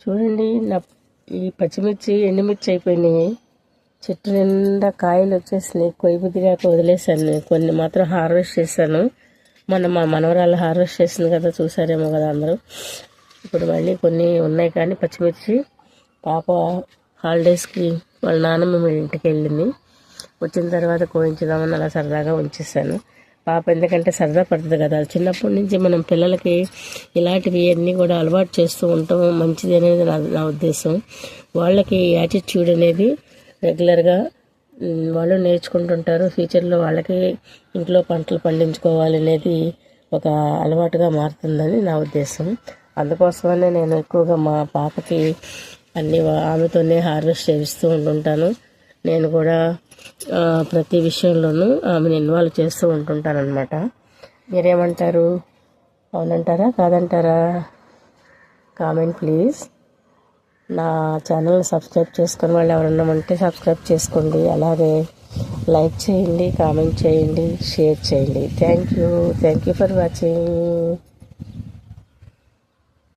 చూడండి నా ఈ పచ్చిమిర్చి ఎండుమిర్చి అయిపోయినాయి. చెట్టు నిండా కాయలు వచ్చేసినాయి. కొయ్యబుద్దిగా వదిలేసాను కొన్ని మాత్రం హార్వెస్ట్ చేశాను. మొన్న మా మనవరాలు హార్వెస్ట్ చేసింది కదా చూసారేమో కదా అందరూ. ఇప్పుడు మళ్ళీ కొన్ని ఉన్నాయి కానీ పచ్చిమిర్చి. పాప హాలిడేస్కి వాళ్ళ నాన్నమ్మ వాళ్ళ ఇంటికి వెళ్ళింది. వచ్చిన తర్వాత కోయించుదామని అలా సరదాగా ఉంచేసాను పాప ఎందుకంటే సరదా పడుతుంది కదా. చిన్నప్పటి నుంచి మనం పిల్లలకి ఇలాంటివి అన్నీ కూడా అలవాటు చేస్తూ ఉండటం మంచిది అనేది నా నా ఉద్దేశం. వాళ్ళకి యాటిట్యూడ్ అనేది రెగ్యులర్గా వాళ్ళు నేర్చుకుంటుంటారు. ఫ్యూచర్లో వాళ్ళకి ఇంట్లో పంటలు పండించుకోవాలి అనేది ఒక అలవాటుగా మారుతుందని నా ఉద్దేశం. అందుకోసమనే నేను ఎక్కువగా మా పాపకి అన్ని ఆమెతోనే హార్వెస్ట్ చేయిస్తూ ఉంటుంటాను నేను కూడా ప్రతి విషయంలోనూ ఆమెను ఇన్వాల్వ్ చేస్తూ ఉంటుంటాను అనమాట మీరేమంటారు? అవునంటారా? కాదంటారా? Comment please. నా ఛానల్ సబ్స్క్రైబ్ చేసుకుని వాళ్ళు ఎవరన్నా ఉంటే సబ్స్క్రైబ్ చేసుకోండి. అలాగే లైక్ చేయండి కామెంట్ చేయండి షేర్ చేయండి. Thank you. Thank you for watching.